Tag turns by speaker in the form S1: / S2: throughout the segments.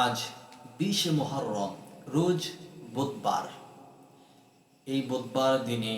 S1: আজ বিশে মহরম, রোজ বুধবার। এই বুধবার দিনে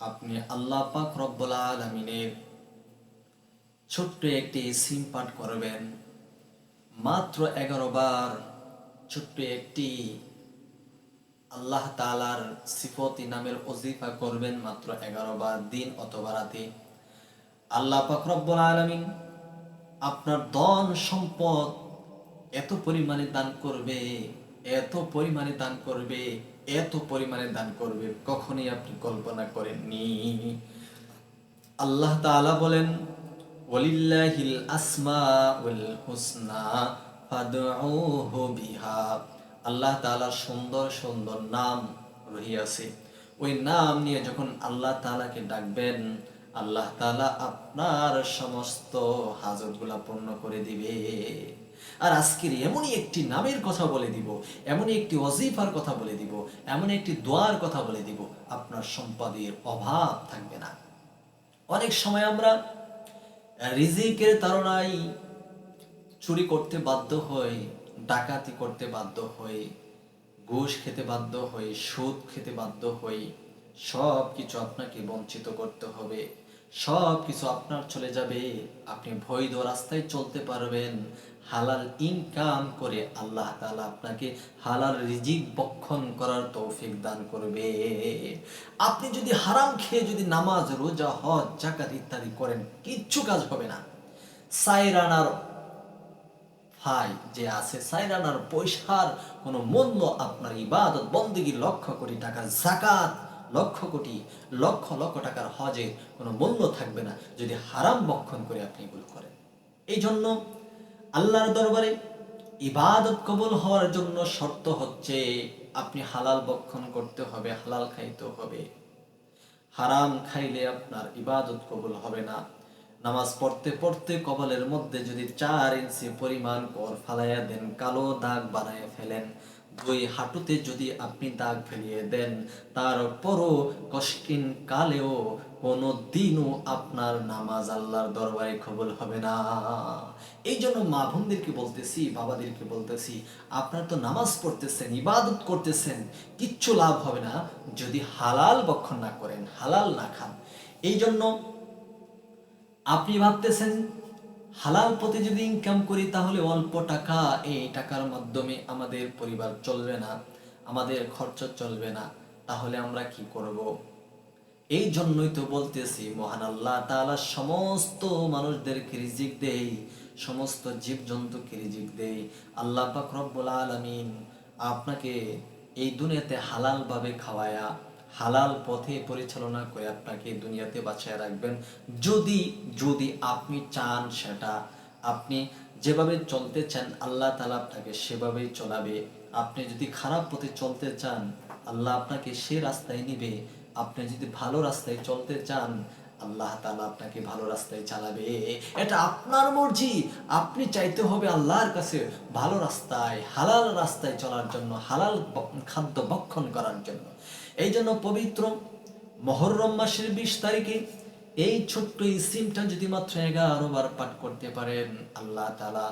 S1: আপনি আল্লাহ পাক রব্বুল আলমিনের ছোট্ট একটি সিম পাঠ করবেন। মাত্র এগারো বার ছোট্ট একটি আল্লাহ তালার সিফতি নামের অজিফা করবেন মাত্র এগারো বার দিন অথবা রাতে। আল্লাহ পাক রব্বুল আলমিন আপনার ধন সম্পদ এত পরিমাণে দান করবে, এত পরিমাণে দান করবে, এত পরিমাণে দান করবে, কখনই আপনি কল্পনা করেননি। আল্লাহ তাআলা বলেন, ওয়ালিল্লাহিল আসমা ওয়াল হুসনা বিহা। আল্লাহ তাআলার সুন্দর সুন্দর নাম রহিয়াছে। ওই নাম নিয়ে যখন আল্লাহ তাআলাকে ডাকবেন, আল্লাহ তাআলা আপনার সমস্ত হাজতগুলা পূর্ণ করে দিবে। আর আজকের এমনই একটি নামের কথা বলে দিব, এমনই একটি অজিফার কথা বলে দিব এমন একটি দোয়ার কথা বলে দিব, আপনার সম্পদের অভাব থাকবে না। অনেক সময় আমরা রিজিকের তাড়নায় চুরি করতে বাধ্য হই, ডাকাতি করতে বাধ্য হই, ঘুষ খেতে বাধ্য হই, সুদ খেতে বাধ্য হই সব কিছু আপনাকে বঞ্চিত করতে হবে সব কিছু আপনার চলে যাবে, আপনি বৈধ রাস্তায় চলতে পারবেন হালাল ইনকাম করে আল্লাহ তাআলা আপনাকে হালাল রিজিক বক্ষণ করার তৌফিক দান করবে। আপনি যদি হারাম খেয়ে যদি নামাজ, রোজা, হজ জাকাত ইত্যাদি করেন, কিচ্ছু কাজ হবে না। সাইরানার ভাই যে আছে, সাইরানার পয়সার কোনো মূল্য আপনার ইবাদত, বন্দিগি লক্ষ কোটি টাকার জাকাত লক্ষ কোটি, লক্ষ লক্ষ টাকার হজের কোনো মূল্য থাকবে না যদি হারাম বক্ষণ করে আপনি এগুলো করেন। এই জন্য আল্লাহর দরবারে ইবাদত কবুল হওয়ার জন্য শর্ত হচ্ছে আপনি হালাল বক্ষণ করতে হবে, হালাল খাইতে হবে। হারাম খাইলে আপনার ইবাদত কবুল হবে না। নামাজ পড়তে পড়তে কবলের মধ্যে যদি চার ইঞ্চি পরিমাণ কর ফালাইয়া দেন, কালো দাগ বানায় ফেলেন দুই হাঁটুতে যদি আপনি দাগ ফেলিয়ে দেন তারপরও কষ্টিন কালেও কোনো দিনও আপনার নামাজ আল্লাহর দরবারে কবুল হবে না। এই জন্য মা বোনদেরকে বলতেছি, বাবাদেরকে বলতেছি, আপনার তো নামাজ পড়তেছেন, ইবাদত করতেছেন, কিচ্ছু লাভ হবে না যদি হালাল বক্ষণ না করেন, হালাল না খান। এই জন্য আপনি ভাবতেছেন হালাল পথে যদি ইনকাম করি, তাহলে অল্প টাকা এই টাকার মাধ্যমে আমাদের পরিবার চলবে না, আমাদের খরচ চলবে না, তাহলে আমরা কি করব? এই জন্যই তো বলতেছি, মহান আল্লাহ তাআলা সমস্ত মানুষদেরকে রিজিক দেই, সমস্ত জীবজন্তুকে রিজিক দেই। আল্লাহ পাক রব্বুল আলামিন আপনাকে এই দুনিয়াতে হালাল ভাবে খাওয়ায়া হালাল পথে পরিচালনা করে আপনাকে দুনিয়াতে বাঁচায় রাখবেন। যদি যদি আপনি চান সেটা, আপনি যেভাবে চলতে চান, আল্লাহ তালা আপনাকে সেভাবেই চলাবে। আপনি যদি খারাপ পথে চলতে চান, আল্লাহ আপনাকে সে রাস্তায় নিবে। আপনি যদি ভালো রাস্তায় চলতে চান, আল্লাহ তাআলা আপনাকে ভালো রাস্তায় চালাবে। এটা আপনার মর্জি। আপনি চাইতে হবে আল্লাহর কাছে ভালো রাস্তায়, হালাল রাস্তায় চলার জন্য, হালাল খাদ্য ভক্ষণ করার জন্য। এই জন্য পবিত্র মহরম মাসের বিশ তারিখে এই ছোট্ট সিমটা যদি মাত্র এগারো বার পাঠ করতে পারেন, আল্লাহ তাআলা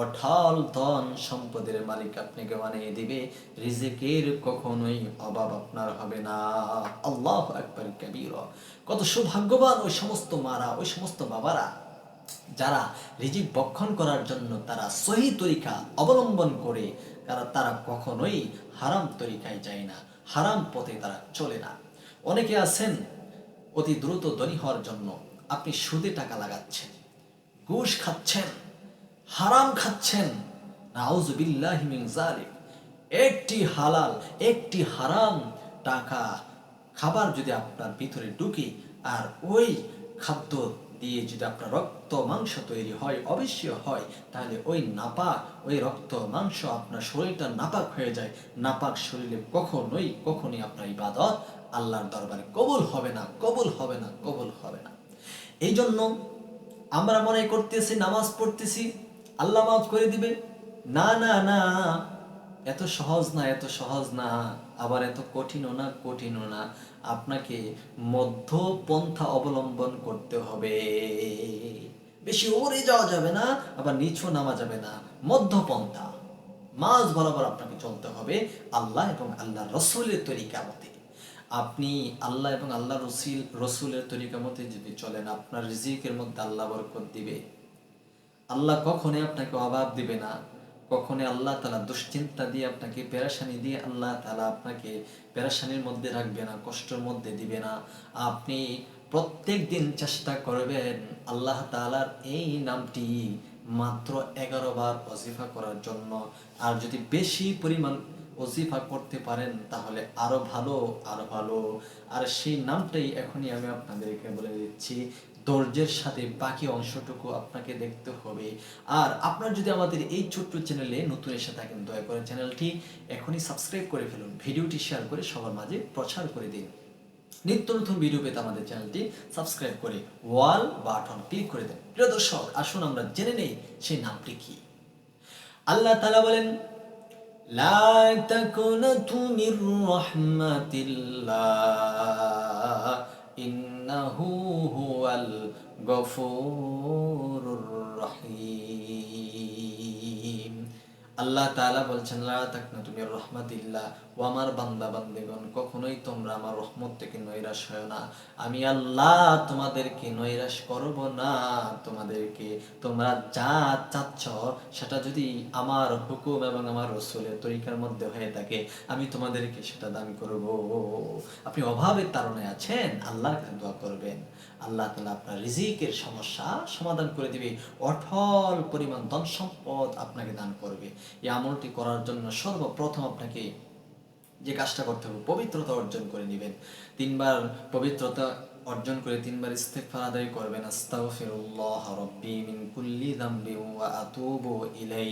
S1: অঢাল ধন সম্পদের মালিক আপনাকে বানিয়ে দিবে। রিজিকের কখনোই অভাব আপনার হবে না। আল্লাহ একবার কবির। কত সৌভাগ্যবান ওই সমস্ত মারা, ওই সমস্ত বাবারা, যারা রিজিক বক্ষণ করার জন্য তারা সহি তরিকা অবলম্বন করে তারা তারা কখনোই হারাম তরিকায় যায় না। হারাম পথে তারা চলে না। অনেকে আছেন অতি দ্রুত ধনী হওয়ার জন্য। আপনি সুদে টাকা লাগাচ্ছেন, ঘুষ খাচ্ছেন, হারাম খাচ্ছেন। একটি হালাল, একটি হারাম টাকা, খাবার যদি আপনার ভিতরে ঢুকে, আর ওই খাদ্য দিয়ে যদি আপনার রক্ত মাংস তৈরি হয়, অবশ্যই হয়, তাহলে ওই নাপাক, ওই রক্ত মাংস আপনার শরীরটা নাপাক হয়ে যায়। নাপাক শরীরে কখনোই, কখনই আপনার ইবাদত আল্লাহর দরবারে কবুল হবে না, কবুল হবে না, কবুল হবে না। এই জন্য আমরা মনে করতেছি, নামাজ পড়তেছি, আল্লাহ মাফ করে দিবে। না না না, এত সহজ না, এত সহজ না। আবার এত কঠিনও না কঠিনও না। আপনাকে মধ্যপন্থা অবলম্বন করতে হবে। বেশি ওরে যাওয়া যাবে না, আবার নিচু নামা যাবে না। মধ্যপন্থা। মাঝ বরাবর আপনাকে চলতে হবে আল্লাহ এবং আল্লাহ রসুলের তরিকা মতে। আপনি আল্লাহ এবং আল্লাহ রসিল, রসুলের তরিকা মতে যদি চলেন, আপনার রিজিকের মধ্যে আল্লাহ বরকত দিবে। আল্লাহ কখনোই আপনাকে অভাব দিবে না। কখনোই আল্লাহ তালা দুশ্চিন্তা দিয়ে আপনাকে পেরাশানি দিয়ে আল্লাহ তালা আপনাকে পেরাশানির মধ্যে রাখবে না, কষ্টের মধ্যে দিবে না। আপনি প্রত্যেক দিন চেষ্টা করবেন আল্লাহ তালার এই নামটি মাত্র এগারো বার অজিফা করার জন্য। আর যদি বেশি পরিমাণ ওজিফা করতে পারেন, তাহলে আরও ভালো আরও ভালো। আর সেই নামটাই এখনই আমি আপনাদেরকে বলে দিচ্ছি। ধৈর্যের সাথে বাকি অংশটুকু আপনাকে দেখতে হবে। আর আপনার যদি আমাদের এই ছোট্ট চ্যানেলে নতুন এসে থাকেন, দয়া করে চ্যানেলটি এখনই সাবস্ক্রাইব করে ফেলুন, ভিডিওটি শেয়ার করে সবার মাঝে প্রচার করে দিন। নিত্য নতুন ভিডিও পেতে আমাদের চ্যানেলটি সাবস্ক্রাইব করে ওয়াল বাটন ক্লিক করে দেন। প্রিয় দর্শক, আসুন আমরা জেনে নেই সেই নামটি কি। আল্লাহ তালা বলেন, লা তাকুনাতু মির ইন ইন্নাহু হুয়াল গফুরুর রহিম। আল্লাহ তাআলা বলছেন লা তাকনাতু মির রাহমাতিল্লাহ ও আমার বান্দা বান্দিগণ কখনোই তোমরা আমার রহমত থেকে নৈরাশ হয় না। আমি আল্লাহ তোমাদেরকে নৈরাশ করব না। তোমাদেরকে তোমরা যা চাচ্ছ, সেটা যদি আমার হুকুম এবং আমার রসুলের তরিকার মধ্যে হয়ে থাকে, আমি তোমাদেরকে সেটা দান করব। আপনি অভাবের তারণে আছেন, আল্লাহর কাছে দোয়া করবেন। আল্লাহ তালা আপনার রিজিকের সমস্যা সমাধান করে দিবে অঠল পরিমাণ ধন সম্পদ আপনাকে দান করবে। এই আমলটি করার জন্য সর্বপ্রথম আপনাকে যে কাজটা করতে হবে, পবিত্রতা অর্জন করে নেবেন। তিনবার পবিত্রতা অর্জন করে তিনবার ইস্তেগফার আদায় করবেন। আস্তাগফিরুল্লাহ রাব্বি মিন কুল্লি যামবি ওয়া আতুবু ইলাই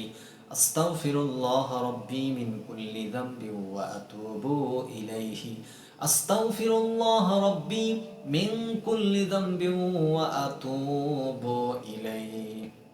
S1: আস্তাগফিরুল্লাহ রাব্বি মিন কুল্লি যামবি ওয়া আতুবু ইলাইহি। আস্তাগফিরুল্লাহ রাব্বি মিন কুল্লি যামবি ওয়া আতুবু ইলাইহি।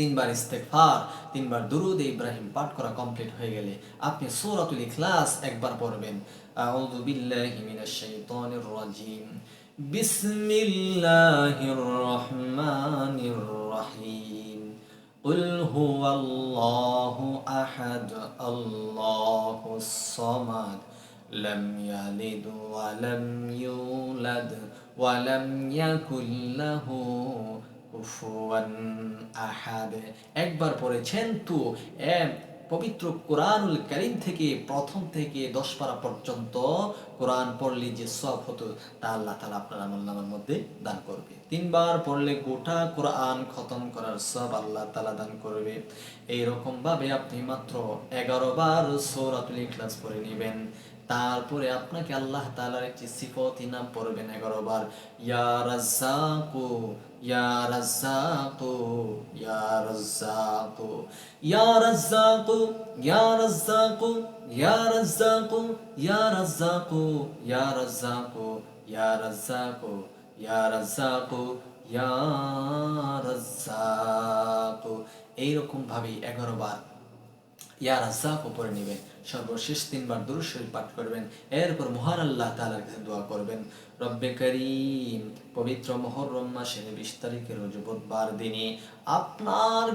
S1: তিনবার ইস্তেগফার তিনবার দুরুদ ইব্রাহিম পাঠ করা কমপ্লিট হয়ে গেলে আপনি সূরাতুল ইখলাস একবার পড়বেন আউযু বিল্লাহি মিনাশ শাইতানির রাজিম বিসমিল্লাহির রহমানির রহিম قل هو الله أحد الله الصمد لم يلد ولم يولد ولم يكن له কুফুয়ান আহাদ। একবার পড়েছেন তো, এ পবিত্র কোরআনুল করিম থেকে, প্রথম থেকে দশ পারা পর্যন্ত কোরআন পড়লে যে সব হতো, তা আল্লাহ তালা আপনার আমল নামের মধ্যে দান করবে। তিনবার পড়লে গোটা কোরআন খতম করার সব আল্লাহ তালা দান করবে। এইরকম ভাবে আপনি মাত্র এগারো বার সৌরাতুল ইখলাস পড়ে নেবেন। তারপরে আপনাকে আল্লাহ তাআলার একটি সিফতি নাম পড়বেন এগারো বার। ইয়া রাজ্জাকু এইরকম ভাবে এগারো বার ইয়া রাজ্জাক উপরে নেবেন। সর্বশেষ তিনবার দুরুদ শরীফ পাঠ করবেন। এরপর মহান আল্লাহ তাআলার কাছে দোয়া করবেন। রব্বে করিম, পবিত্র মহরম মাসের বিশ তারিখের রোজ বুধবার দিনে আপনার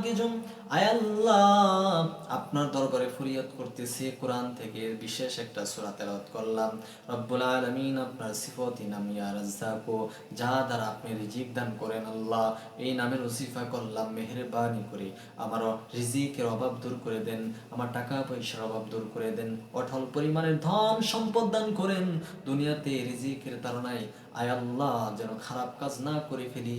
S1: আয়াল্লাহ আপনার দরবারে ফরিয়াদ করতেছি। কোরআন থেকে বিশেষ একটা সূরা তেলাওয়াত করলাম। রব্বুল আলামিন আপনার সিফতি নাম, ইয়া রাজ্জাকু, যা দ্বারা আপনি রিজিক দান করেন আল্লাহ। এই নামের ওসিফা করলাম, মেহেরবানি করে। আমার রিজিকের অভাব দূর করে দেন। আমার টাকা পয়সার অভাব দূর করে দেন। অটল পরিমাণের ধন সম্পদ দান করেন। দুনিয়াতে রিজিকের তারণায় আয় আল্লাহ, যেন খারাপ কাজ না করে ফেলি।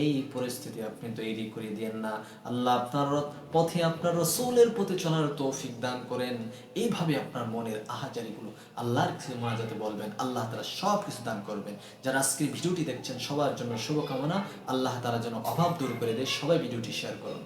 S1: এই পরিস্থিতি আপনি তৈরি করে দিয়েন না। আল্লাহ আপনার পথে আপনার রসুলের পথে চলার তৌফিক দান করেন। এইভাবে আপনার মনের আহাজারিগুলো আল্লাহর কাছে মোনাজাতে বলবেন। আল্লাহ তারা সব কিছু দান করবেন। যারা আজকে ভিডিওটি দেখছেন, সবার জন্য শুভকামনা। আল্লাহ তারা যেন অভাব দূর করে দেয়। সবাই ভিডিওটি শেয়ার করুন।